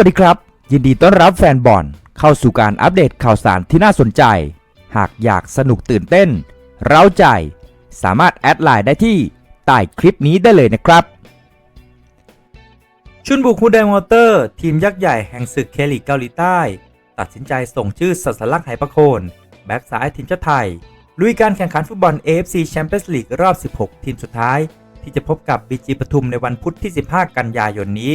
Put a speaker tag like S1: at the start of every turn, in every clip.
S1: วัสดีครับ ยินดีต้อนรับแฟนบอลเข้าสู่การอัปเดตข่าวสารที่น่าสนใจ หากอยากสนุกตื่นเต้น เร้าใจ สามารถแอดไลน์ได้ที่ใต้คลิปนี้ได้เลยนะครับ ชุนบุกฮูแดงวอเตอร์ ทีมยักษ์ใหญ่แห่งศึกเคลิกเกาหลีใต้ ตัดสินใจส่งชื่อสัสลักไหประโคน แบ็กซ้ายทีมชาติไทย ลุยการแข่งขันฟุตบอล AFC Champions League รอบ 16 ทีมสุดท้าย ที่จะพบกับบีจีปทุมในวันพุธที่ 15 กันยายนนี้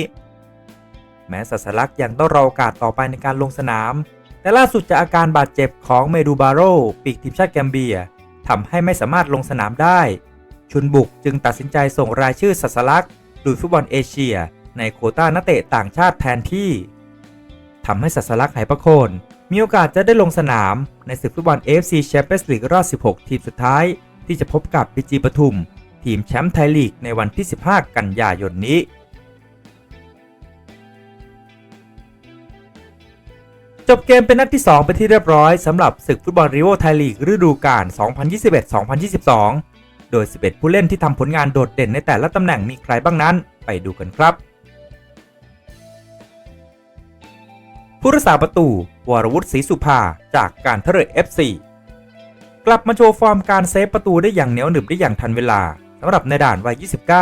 S1: แม้สัสลักยังต้องรอโอกาสต่อไปในการลงสนาม แต่ล่าสุดจากอาการบาดเจ็บของเมดูบาโรปีกทีมชาติแกมเบียทำให้ไม่สามารถลงสนามได้ ชุนบุกจึงตัดสินใจส่งรายชื่อสัสลักษณ์ลุยฟุตบอลเอเชีย ในโคต้านักเตะต่างชาติแทนที่ทำให้สัสลักษณ์ไหประโคน มีโอกาสจะได้ลงสนามในศึกฟุตบอล AFC Champions League รอบ 16 ทีมสุดท้าย ที่จะพบกับบีจีปทุม ทีมแชมป์ไทยลีกในวันที่ 15 กันยายนนี้ บเกมเป็นนัดที่ 2 เป็นที่เรียบร้อยสำหรับศึกฟุตบอลริโอไทยลีกฤดูกาล 2021-2022 โดย 11 ผู้เล่นที่ทำผลงานโดดเด่นในแต่ละตำแหน่งมีใครบ้างนั้น ไปดูกันครับ ผู้รักษาประตู วรวุฒิศรีสุภา จากการทะเรือ FC กลับมาโชว์ฟอร์มการเซฟประตูได้อย่างเหนียวหนึบได้อย่างทันเวลาสำหรับในด่านวัย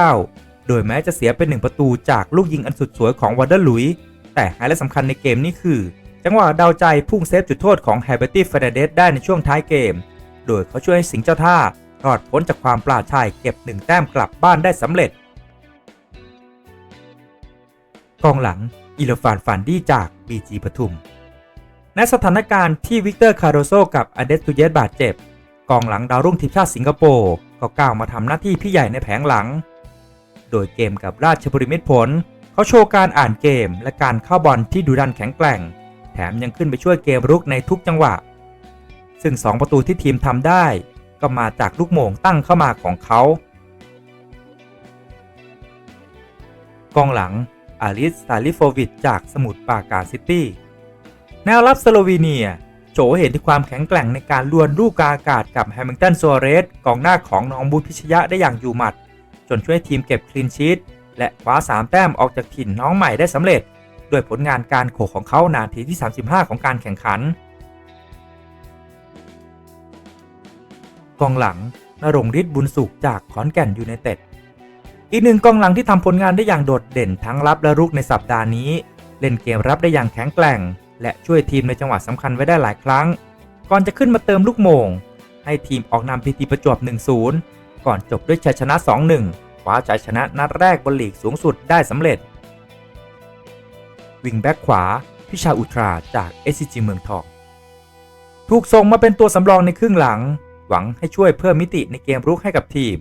S1: 29 โดยแม้จะเสียเป็นหนึ่งประตูจากลูกยิงอันสุดสวยของวันเดอร์ลุย แต่ไฮไลท์สำคัญในเกมนี้คือ จังหวะดาวใจพุ่งเซฟจุดโทษของแฮเบอร์ตี้เฟเดเดสได้ในช่วงท้ายเกม โดยเขาช่วยให้สิงเจ้าท่ารอดพ้นจากความปลาชัยเก็บหนึ่งแต้มกลับบ้านได้สำเร็จ กองหลังอิเลฟานฟานดี้จาก BG ปทุม ในสถานการณ์ที่วิกเตอร์คาร์โดโซกับอเดสตูเยสบาดเจ็บ กองหลังดาวรุ่งทีมชาติสิงคโปร์ก็ก้าวมาทำหน้าที่พี่ใหญ่ในแผงหลัง โดยเกมกับราชบุรีมิตรผล เขาโชว์การอ่านเกมและการเข้าบอลที่ดุดันแข็งแกร่ง แถมยังขึ้นไปช่วยเกมรุกในทุกจังหวะ ซึ่ง 2 ประตูที่ทีมทำได้ ก็มาจากลูกโมงตั้งเข้ามาของเขากองหลัง อาริสซาลิโฟวิชจากสมุทรปราการซิตี้ แนวรับสโลวีเนีย โจเห็นถึงความแข็งแกร่งในการลวนลูกกาอากาศกับแฮมิลตันซัวเรสกองหน้าของน้องบูพิชยะได้อย่างอยู่หมัด จนช่วยทีมเก็บคลีนชีตและคว้า 3 แต้มออกจากถิ่นน้องใหม่ได้สำเร็จ ด้วยผลงานการโขกของเขานาทีที่ 35 ของการแข่งขัน กองหลังนรงฤทธิ์บุญสุขจากขอนแก่นยูไนเต็ด อีกหนึ่งกองหลังที่ทำผลงานได้อย่างโดดเด่นทั้งรับและรุกในสัปดาห์นี้ เล่นเกมรับได้อย่างแข็งแกร่ง และช่วยทีมในจังหวะสำคัญไว้ได้หลายครั้ง ก่อนจะขึ้นมาเติมลูกโมง ให้ทีมออกนำพีทีประจวบ 1-0 ก่อนจบด้วยชัยชนะ 2-1คว้าชัยชนะนัดแรกบนลีกสูงสุดได้สำเร็จ วิงแบ็กขวา พิชาอุตราจาก SCG เมืองทอง ถูกส่งมาเป็นตัวสำรองในครึ่งหลัง หวังให้ช่วยเพิ่มมิติในเกมรุกให้กับทีม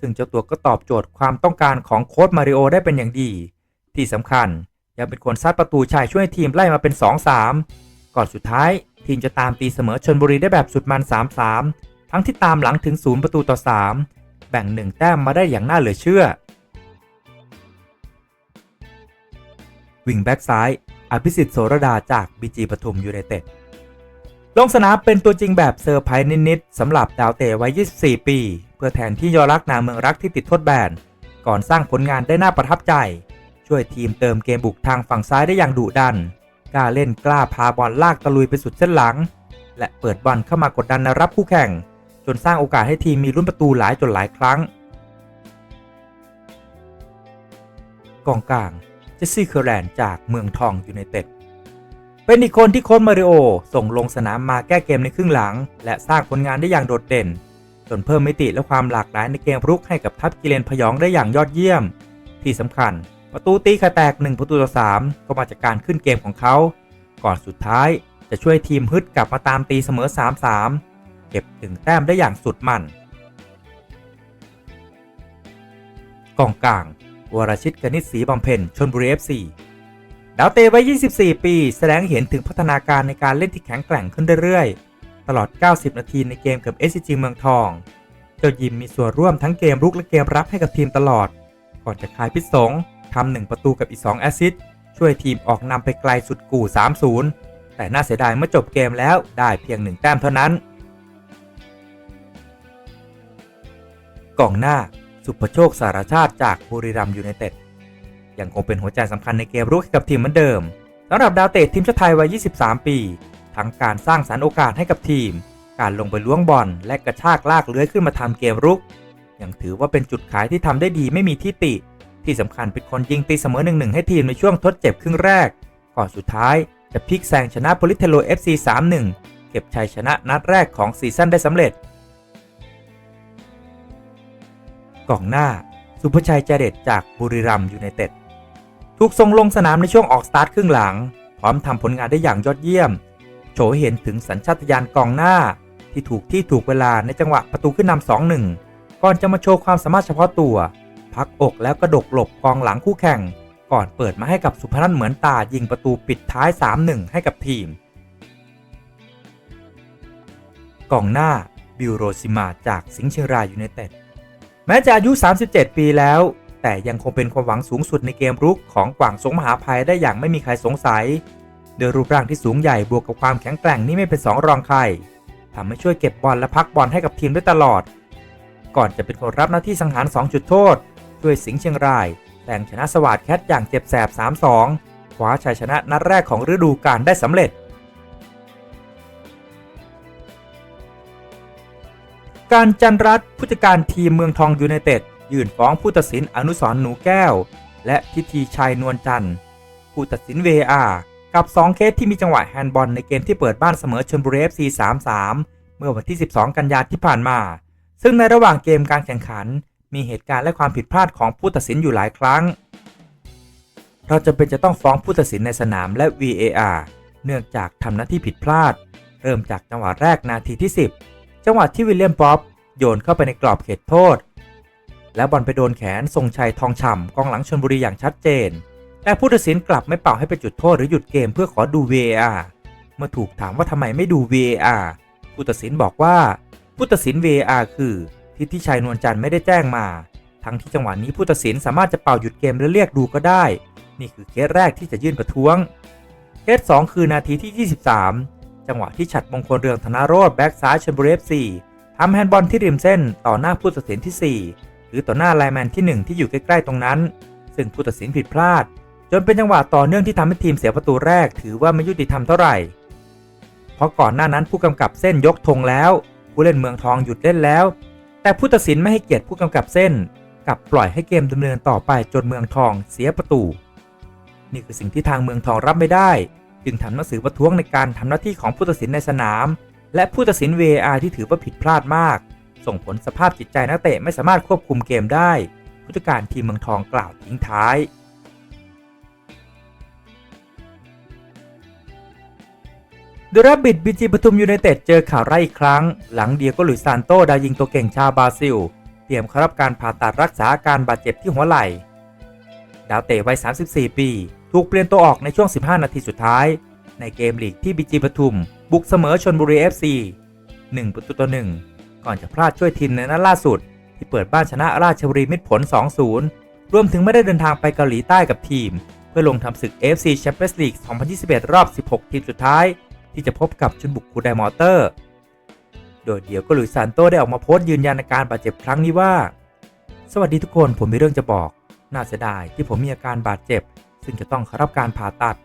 S1: ซึ่งเจ้าตัวก็ตอบโจทย์ความต้องการของโค้ชมาริโอได้เป็นอย่างดี ที่สำคัญยังเป็นคนซัดประตูชัยช่วยทีมไล่มาเป็น 2-3 ก่อนสุดท้ายทีมจะตามตีเสมอชนบุรีได้แบบสุดมัน 3-3 ทั้งที่ตามหลังถึง 0 ประตูต่อ 3 แบ่ง 1 แต้มมาได้อย่างน่าเหลือเชื่อ วิงแบ็กซ้าย อภิสิทธิ์โสรดาจากบีจีปทุมยูไนเต็ดลงสนามเป็นตัวจริงแบบเซอร์ไพรส์นิดๆสำหรับดาวเตะวัย 24 ปี เพื่อแทนที่ยอรักนาเมืองรักที่ติดโทษแบน ก่อนสร้างผลงานได้น่าประทับใจ ช่วยทีมเติมเกมบุกทางฝั่งซ้ายได้อย่างดุดัน กล้าเล่นกล้าพาบอลลากตะลุยไปสุดเส้นหลัง และเปิดบอลเข้ามากดดันในรับคู่แข่ง จนสร้างโอกาสให้ทีมมีลุ้นประตูหลายจนหลายครั้งกองกลาง เจสซี่เคอร์แลนด์จากเมืองทองยูไนเต็ดเป็นอีกคนที่โค้ชมาริโอส่งลงสนามมาแก้เกมในครึ่งหลัง และสร้างผลงานได้อย่างโดดเด่น จนเพิ่มมิติและความหลากหลายในเกมรุกให้กับทัพกิเลนพยองได้อย่างยอดเยี่ยม ที่สำคัญ ประตูตีขาแตก 1 ประตูต่อ 3 ก็มาจากการขึ้นเกมของเขา ก่อนสุดท้ายจะช่วยทีมฮึดกลับมาตามตีเสมอ 3-3 เก็บถึงแต้มได้อย่างสุดมันกองกลาง วรชิตกนิษฐ์ศรีบำเพ็ญชนบุรี FC ดาวเตะวัย 24 ปี แสดงเห็นถึงพัฒนาการในการเล่นที่แข็งแกร่งขึ้นเรื่อยๆ ตลอด 90 นาทีในเกมกับ SCG เมืองทอง เจ้ายิมมีส่วนร่วมทั้งเกมรุกและเกมรับให้กับทีมตลอด ก่อนจะคลายพิษสงทำหนึ่งประตูกับอีก 2 แอสซิสช่วยทีมออกนำไปไกลสุดกู่ 3-0 แต่น่าเสียดายเมื่อจบเกมแล้วได้เพียงหนึ่งแต้มเท่านั้นกองหน้า สุภโชคสารชาติจากบุรีรัมย์ยูไนเต็ดยังคงเป็นหัวใจสำคัญในเกมรุกให้กับทีมเหมือนเดิมสำหรับดาวเตะทีมชาติไทยวัย 23 ปี ทั้งการสร้างสรรค์โอกาสให้กับทีม การลงไปล้วงบอลและกระชากลากเลื้อยขึ้นมาทำเกมรุก ยังถือว่าเป็นจุดขายที่ทำได้ดีไม่มีที่ติ ที่สำคัญเป็นคนยิงตีเสมอ1-1ให้ทีมในช่วงทดเจ็บครึ่งแรก ก่อนสุดท้ายจะพลิกแซงชนะโพลิเทโล FC 3-1 เก็บชัยชนะนัดแรกของซีซั่นได้สำเร็จ กองหน้า สุภชัยเจเดตจากบุรีรัมย์ยูไนเต็ดถูกส่งลงสนามในช่วงออกสตาร์ทครึ่งหลัง พร้อมทำผลงานได้อย่างยอดเยี่ยมโฉให้เห็นถึงสัญชาตญาณกองหน้า ที่ถูกที่ถูกเวลาในจังหวะประตูขึ้นนำ2-1ก่อนจะมาโชว์ความสามารถเฉพาะตัว พักอกแล้วกระดกหลบกองหลังคู่แข่ง ก่อนเปิดมาให้กับสุพนัทเหมือนตายิงประตูปิดท้าย 3-1 ให้กับทีมกองหน้าบิวโรซิมาจากสิงห์เชียงรายยูไนเต็ด แม้จะอายุ 37 ปีแล้ว แต่ยังคงเป็นความหวังสูงสุดในเกมรุกของกวางสงมหาภัยได้อย่างไม่มีใครสงสัยโดยรูปร่างที่สูงใหญ่บวกกับความแข็งแกร่งนี่ไม่เป็นสองรองใครทำให้ช่วยเก็บบอลและพักบอลให้กับทีมได้ตลอด ก่อนจะเป็นคนรับหน้าที่สังหาร 2 จุดโทษช่วยสิงห์เชียงราย แต่งชนะสวัสดแคทอย่างเจ็บแสบ 3-2 คว้าชัยชนะนัดแรกของฤดูกาลได้สำเร็จ การจันรัตผู้จัดการทีมเมืองทองยูไนเต็ดยื่นฟ้องผู้ตัดสินอนุสรหนูแก้ว และพิธีชัยนวลจันทร์ผู้ตัดสิน VAR กับ 2 เคสที่มีจังหวะแฮนด์บอลในเกมที่เปิดบ้านเสมอชลบุรี FC 3-3 เมื่อวันที่ 12 กันยายนที่ผ่านมา ซึ่งในระหว่างเกมการแข่งขัน มีเหตุการณ์และความผิดพลาดของผู้ตัดสินอยู่หลายครั้ง เราจะเป็นจะต้องฟ้องผู้ตัดสินในสนามและ VAR เนื่องจากทำหน้าที่ผิดพลาด เริ่มจากจังหวะแรกนาทีที่ 10 จังหวะที่วิลเลียมป๊อปโยนเข้าไปในกรอบเขตโทษ แล้วบอลไปโดนแขนทรงชัยทองฉ่ำกองหลังชนบุรีอย่างชัดเจน แต่ผู้ตัดสินกลับไม่เป่าให้เป็นจุดโทษหรือหยุดเกมเพื่อขอดู VAR เมื่อถูกถามว่าทำไมไม่ดู VAR ผู้ตัดสินบอกว่า ผู้ตัดสิน VAR คือที่ที่ชัยนวลจันทร์ไม่ได้แจ้งมา ทั้งที่จังหวะนี้ผู้ตัดสินสามารถจะเป่าหยุดเกมและเรียกดูก็ได้ นี่คือเคสแรกที่จะยื่นประท้วง เคส 2 คือนาทีที่ 23 จังหวะที่ฉัดมงคลเรืองธนาโรธแบ็กซ้ายชลบุรี FC ทำแฮนด์บอลที่ริมเส้นต่อหน้าผู้ตัดสินที่ 4 หรือต่อหน้าไลแมนที่ 1 ที่อยู่ใกล้ๆตรงนั้น ซึ่งผู้ตัดสินผิดพลาด จนเป็นจังหวะต่อเนื่องที่ทำให้ทีมเสียประตูแรกถือว่าไม่ยุติธรรมเท่าไหร่ เพราะก่อนหน้านั้นผู้กำกับเส้นยกธงแล้ว ผู้เล่นเมืองทองหยุดเล่นแล้ว แต่ผู้ตัดสินไม่ให้เกียรติผู้กำกับเส้นกลับปล่อยให้เกมดำเนินต่อไปจนเมืองทองเสียประตู นี่คือสิ่งที่ทางเมืองทองรับไม่ได้ จึงทำหนังสือประท้วงในการทำหน้าที่ของผู้ตัดสินในสนาม และผู้ตัดสิน VAR ที่ถือว่าผิดพลาดมาก ส่งผลสภาพจิตใจนักเตะไม่สามารถควบคุมเกมได้ ผู้จัดการทีมเมืองทองกล่าวทิ้งท้ายเดรับบิดบีจีปทุมยูไนเต็ดเจอข่าวร้ายอีกครั้ง หลังเดียโกหลุยซานโตดาวยิงตัวเก่งชาวบราซิล เตรียมเข้ารับการผ่าตัดรักษาอาการบาดเจ็บที่หัวไหล่ ดาวเตะวัย 34 ปี ถูกเปลี่ยนตัวออกในช่วง 15 นาทีสุดท้าย ในเกมลีกที่บีจีปทุม บุกเสมอชนบุรี FC 1 ประตูต่อ 1 ก่อนจะพลาดช่วยทีมในนัดล่าสุด ที่เปิดบ้านชนะราชบุรีมิตรผล 2-0 รวมถึงไม่ได้เดินทางไปเกาหลีใต้กับทีม เพื่อลงทำศึก FC Champions League 2021 รอบ 16 ทีมสุดท้าย ที่จะพบกับชุนบุกคูไดมอเตอร์ โดยเดี๋ยวก็หลุยซานโตได้ออกมาโพสต์ยืนยันอาการบาดเจ็บครั้งนี้ว่า สวัสดีทุกคนผมมีเรื่องจะบอกน่าเสียดายที่ผมมีอาการบาดเจ็บ ซึ่งจะต้องเข้ารับการผ่าตัด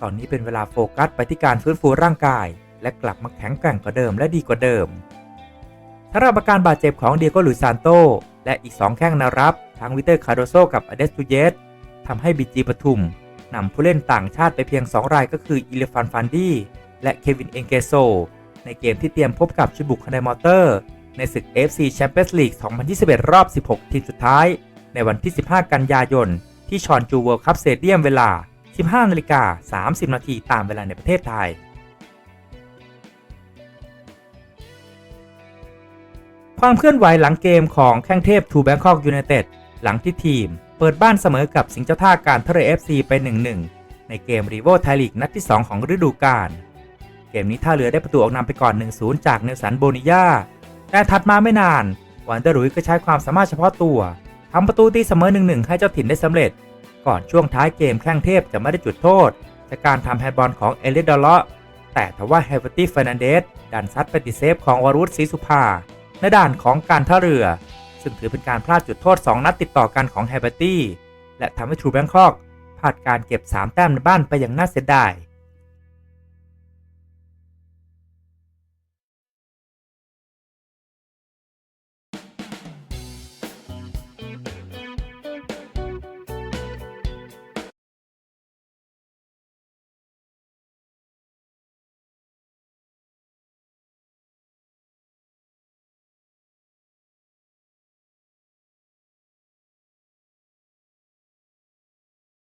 S1: ตอนนี้เป็นเวลาโฟกัสไปที่การฟื้นฟูร่างกาย และกลับมาแข็งแกร่งกว่าเดิมและดีกว่าเดิมสำหรับอาการบาดเจ็บของเดียโกลุยซานโต และอีก 2 แข้งนวรับ ทั้งวิเตอร์คาร์โดโซกับอเดสตูเยสทำให้บีจีปทุมนำผู้เล่นต่างชาติไปเพียง 2 รายก็คืออิเลฟันฟันดี้และเควินเองเกโซ ในเกมที่เตรียมพบกับชุบุคาไดมอเตอร์ ในศึก FC Champions League 2021 รอบ 16 ทีมสุดท้าย ในวันที่ 15 กันยายน ที่ชอนจูเวิลด์คัพสเตเดียมเวลา 15นาฬิกา30 นาทีตามเวลาในประเทศไทย ความเคลื่อนไหวหลังเกมของแข้งเทพทูแบงคอกยูไนเต็ดหลังที่ทีม เปิดบ้านเสมอกับสิงห์เจ้าท่าการทะเล FC ไป 1-1 ในเกมรีโวไทยลีกนัดที่ 2 ของฤดูกาลเกมนี้ท่าเรือได้ประตูออกนำไปก่อน 1-0 จากเนลสันโบนิยาแต่ถัดมาไม่นานวันเดอร์รุยก็ใช้ความสามารถเฉพาะตัว ทำประตูตีเสมอ1-1ให้เจ้าถิ่นได้สำเร็จ ก่อนช่วงท้ายเกมแข้งเทพจะไม่ได้จุดโทษ จากการทำแฮนด์บอลของเอลิดดอลเลาะแต่ทว่าเฮเวอร์ตี้เฟรนันเดสดันซัดไปติเซฟของวารุธศรีสุภาในด่านของการท่าเรือ ซึ่งถือเป็นการพลาดจุดโทษ 2 นัดติดต่อกันของเฮเบอร์ตี้และทำให้ทรูแบงคอกพลาดการเก็บ 3 แต้มในบ้านไปอย่างน่าเสียดาย